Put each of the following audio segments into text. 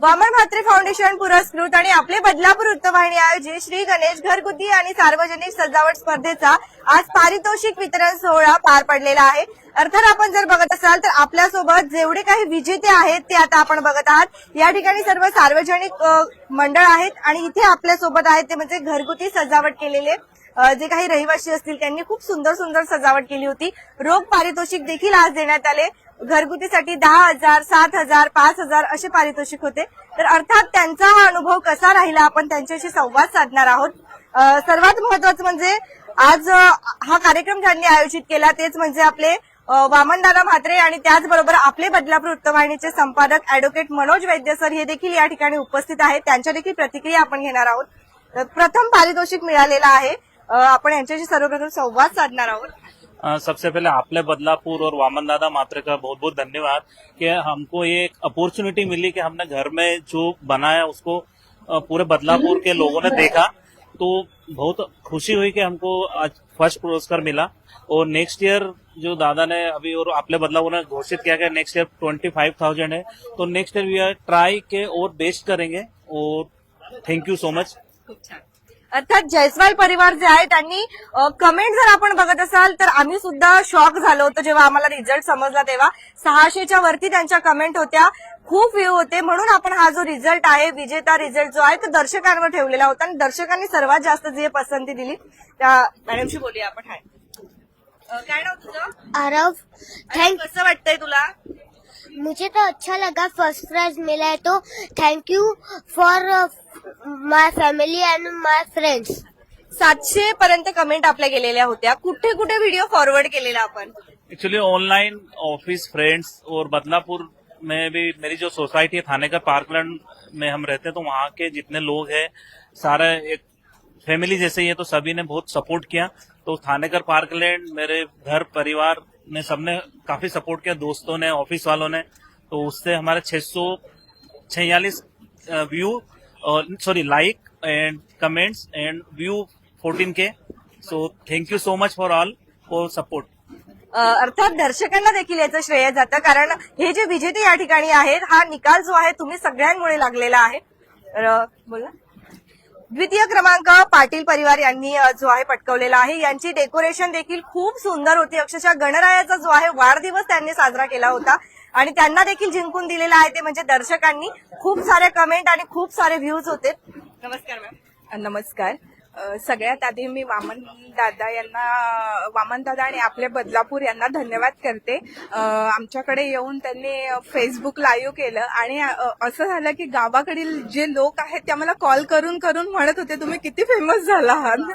Vaman Mhatre foundation पुरस्कृत आणि आपले बदलापूर वृत्तवाहिनी आयोजित श्री गणेश घरगुती आणि सार्वजनिक सजावट स्पर्धेचा आज पारितोषिक वितरण सोहळा पार पडलेला आहे. अर्थात आपण जर बघत असाल तर आपल्यासोबत जेवढे काही विजेते आहेत ते आता आपण बघत आहात. या ठिकाणी सर्व सार्वजनिक मंडळ आहेत आणि इथे आपल्यासोबत आहेत ते म्हणजे घरगुती सजावट केलेले जे काही रहिवासी असतील त्यांनी खूप सुंदर सुंदर सजावट केली होती. रोख पारितोषिक देखील आज देण्यात आले. घरगुतीसाठी दहा हजार सात हजार पाच हजार असे पारितोषिक होते. तर अर्थात त्यांचा हा अनुभव कसा राहिला आपण त्यांच्याशी संवाद साधणार आहोत. सर्वात महत्वाचं म्हणजे आज हा कार्यक्रम ज्यांनी आयोजित केला तेच म्हणजे आपले वामनदादा म्हात्रे आणि त्याचबरोबर आपले बदलापूर वृत्तवाहिनीचे संपादक अॅडव्होकेट मनोज वैद्य सर हे देखील या ठिकाणी उपस्थित आहेत. त्यांच्या देखील प्रतिक्रिया आपण घेणार आहोत. प्रथम पारितोषिक मिळालेलं आहे. आपण यांच्याशी सर्वप्रथम संवाद साधणार आहोत. सबसे पहले आपले बदलापुर और वामन दादा मात्रे का बहुत बहुत धन्यवाद कि हमको ये एक अपॉर्चुनिटी मिली कि हमने घर में जो बनाया उसको पूरे बदलापुर के लोगों ने देखा। तो बहुत खुशी हुई कि हमको आज फ़र्स्ट पुरस्कार मिला और नेक्स्ट ईयर जो दादा ने अभी और आपले बदलापुर ने घोषित किया कि next year twenty five thousand है। तो next year we are try के और बेस्ट करेंगे और थैंक यू सो मच। अर्थात जयस्वाल परिवार जे आहे त्यांनी कमेंट जर आपण बघत असाल तर आम्ही सुद्धा शॉक झालो होतो जेव्हा आम्हाला रिझल्ट समजला तेव्हा. सहाशेच्या वरती त्यांच्या कमेंट होत्या. खूप व्ह्यू होते. म्हणून आपण हा जो रिझल्ट आहे विजेता रिझल्ट जो आहे तो दर्शकांवर ठेवलेला होता. आणि दर्शकांनी सर्वात जास्त जी पसंती दिली त्या मॅडमशी बोलूया आपण. हाय. काय नाव तुझं? आरव. कसं वाटतंय तुला? मुझे तो अच्छा लगा फ़र्स्ट प्राइज मिला है तो thank you for my family and my friends सातशे पर्यंत कमेंट आपल्या गेलेल्या होत्या. कुठे कुठे व्हिडिओ फॉरवर्ड केलेला आपण? एक्चुअली ऑनलाइन ऑफ़िस फ्रेंड्स और बदलापुर में भी मेरी जो सोसाइटी है थाने का पार्कलैंड में हम रहते हैं तो वहाँ के जितने लोग हैं सारा एक फैमिली जैसे ही है तो सभी ने बहुत सपोर्ट किया। तो थानेकर पार्कलैंड मेरे घर परिवार ने सबने काफी सपोर्ट किया दोस्तों ने ऑफिस वालों ने। तो उससे हमारे 600 छियालीस view sorry like and comments and view 14 K so thank you so much for all for support अर्थात दर्शकांना देखील याचं श्रेय जातं कारण हे जे विजेते या ठिकाणी आहेत हा निकाल जो आहे तुम्ही सगळ्यांमुळे लागलेला आहे. बोला. द्वितीय क्रमांक पाटील परिवार यांनी जो आहे पटकवलेला आहे. यांची डेकोरेशन देखील खूप सुंदर होती. अक्षरशः गणरायाचा जो आहे वाढदिवस त्यांनी साजरा केला होता. आणि त्यांना देखील जिंकून दिलेला आहे ते म्हणजे दर्शकांनी. खूप सारे कमेंट आणि खूप सारे व्ह्यूज होते. नमस्कार मॅम नमस्कार. सगळ्यात आधी मी वामन दादा यांना वामन दादा आणि आपल्या बदलापूर यांना धन्यवाद करते. आमच्याकडे येऊन त्यांनी फेसबुक लाईव्ह केलं आणि असं झालं की गावाकडील जे लोक आहेत ते आम्हाला कॉल करून करून म्हणत होते तुम्ही किती फेमस झाला आहात.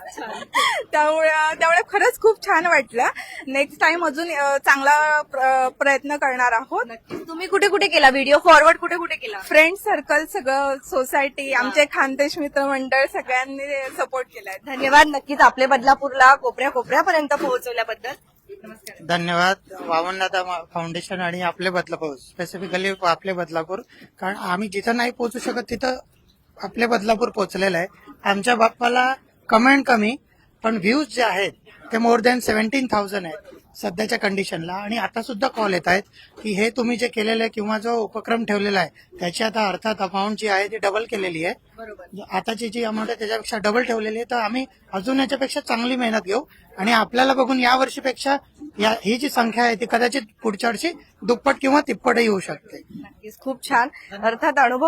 त्यामुळे त्यामुळे खरंच खूप छान वाटलं. नेक्स्ट टाइम अजून चांगला प्र- प्रयत्न करणार आहोत. तुम्ही कुठे कुठे केला व्हिडिओ फॉरवर्ड कुठे कुठे केला? फ्रेंड सर्कल सगळं सोसायटी आमचे खानदेश मित्र मंडळ सगळ्यांनी सपोर्ट केलाय. धन्यवाद नक्कीच आपल्या बदलापूरला कोपऱ्या कोपऱ्यापर्यंत पोहोचवल्याबद्दल. नमस्कार. धन्यवाद. वामनदादा फाउंडेशन आणि आपले बदलापूर स्पेसिफिकली आपले बदलापूर. कारण आम्ही जिथं नाही पोहोचू शकत तिथं आपले बदलापूर पोहोचलेलं आहे. आमच्या बाप्पाला कमेंट कमी पण व्ह्यूज जे आहेत ते मोर दॅन सेव्हन्टीन थाउजंड आहेत. सध्याच्या कंडिशनला आणि आता सुद्धा कॉल येत आहेत की हे तुम्ही जे केलेलं आहे किंवा जो उपक्रम ठेवलेला आहे त्याची आता अर्थात अमाऊंट जी आहे ती डबल केलेली आहे. बरोबर. आताची जी अमाऊंट आहे त्याच्यापेक्षा डबल ठेवलेली आहे. तर आम्ही अजून याच्यापेक्षा चांगली मेहनत घेऊ. आणि आपल्याला बघून या वर्षीपेक्षा या ही जी संख्या आहे ती कदाचित पुढच्या वर्षी दुप्पट किंवा तिप्पटही होऊ शकते. खूप छान. अर्थात अनुभव